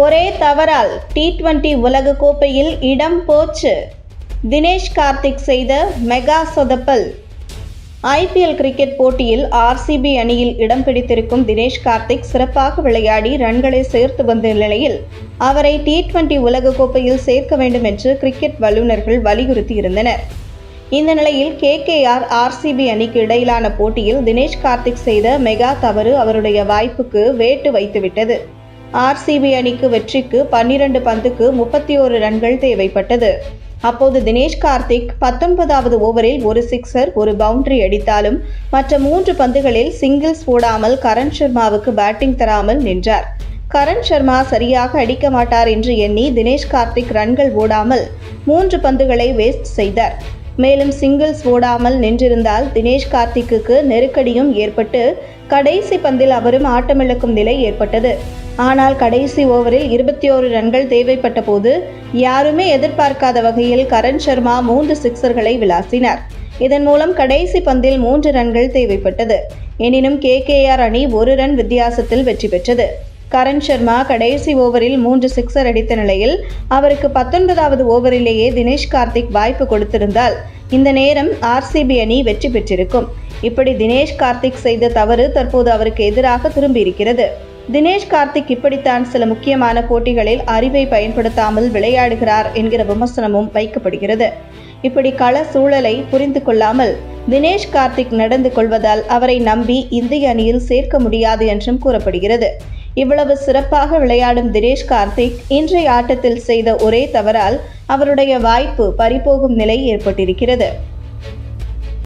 ஒரே தவறால் T twenty உலகக்கோப்பையில் இடம் போச்சு. தினேஷ் கார்த்திக் செய்த மெகா சொதப்பல். ஐபிஎல் கிரிக்கெட் போட்டியில் ஆர்சிபி அணியில் இடம் பிடித்திருக்கும் தினேஷ் கார்த்திக் சிறப்பாக விளையாடி ரன்களை சேர்த்து வந்த நிலையில் அவரை டி டுவெண்டி உலகக்கோப்பையில் சேர்க்க வேண்டும் என்று கிரிக்கெட் வல்லுநர்கள் வலியுறுத்தியிருந்தனர். இந்த நிலையில் கேகேஆர் ஆர்சிபி அணிக்கு இடையிலான போட்டியில் தினேஷ் கார்த்திக் செய்த மெகா தவறு அவருடைய வாய்ப்புக்கு வேட்டு வைத்துவிட்டது. ஆர்சிபி அணிக்கு வெற்றிக்கு பன்னிரண்டு பந்துக்கு முப்பத்தி ஒரு ரன்கள் தேவைப்பட்டது. அப்போது தினேஷ் கார்த்திக் பத்தொன்பதாவது ஓவரில் ஒரு சிக்ஸர் ஒரு பவுண்டரி அடித்தாலும் மற்ற மூன்று பந்துகளில் சிங்கிள்ஸ் போடாமல் கரண் சர்மாவுக்கு பேட்டிங் தராமல் நின்றார். கரண் சர்மா சரியாக அடிக்க மாட்டார் என்று எண்ணி தினேஷ் கார்த்திக் ரன்கள் ஓடாமல் மூன்று பந்துகளை வேஸ்ட் செய்தார். மேலும் சிங்கிள்ஸ் ஓடாமல் நின்றிருந்தால் தினேஷ் கார்த்திக்குக்கு நெருக்கடியும் ஏற்பட்டு கடைசி பந்தில் அவரும் ஆட்டமிழக்கும் நிலை ஏற்பட்டது. ஆனால் கடைசி ஓவரில் இருபத்தி ஓரு ரன்கள் தேவைப்பட்ட போது யாருமே எதிர்பார்க்காத வகையில் கரண் சர்மா மூன்று சிக்சர்களை விளாசினார். இதன் மூலம் கடைசி பந்தில் மூன்று ரன்கள் தேவைப்பட்டது. எனினும் கேகேஆர் அணி ஒரு ரன் வித்தியாசத்தில் வெற்றி பெற்றது. கரண் சர்மா கடைசி ஓவரில் மூன்று சிக்ஸர் அடித்த நிலையில் அவருக்கு பத்தொன்பதாவது ஓவரிலேயே தினேஷ் கார்த்திக் வாய்ப்பு கொடுத்திருந்தால் இந்த நேரம் ஆர்சிபி அணி வெற்றி பெற்றிருக்கும். இப்படி தினேஷ் கார்த்திக் செய்த தவறு தற்போது அவருக்கு எதிராக திரும்பியிருக்கிறது. தினேஷ் கார்த்திக் இப்படித்தான் சில முக்கியமான போட்டிகளில் அறிவை பயன்படுத்தாமல் விளையாடுகிறார் என்கிற விமர்சனமும் வைக்கப்படுகிறது. இப்படி கள சூழலை புரிந்து கொள்ளாமல் தினேஷ் கார்த்திக் நடந்து கொள்வதால் அவரை நம்பி இந்திய அணியில் சேர்க்க முடியாது என்றும் கூறப்படுகிறது. இவ்வளவு சிறப்பாக விளையாடும் தினேஷ் கார்த்திக் இன்றைய ஆட்டத்தில் செய்த ஒரே தவறால் அவருடைய வாய்ப்பு பறிபோகும் நிலை ஏற்பட்டிருக்கிறது.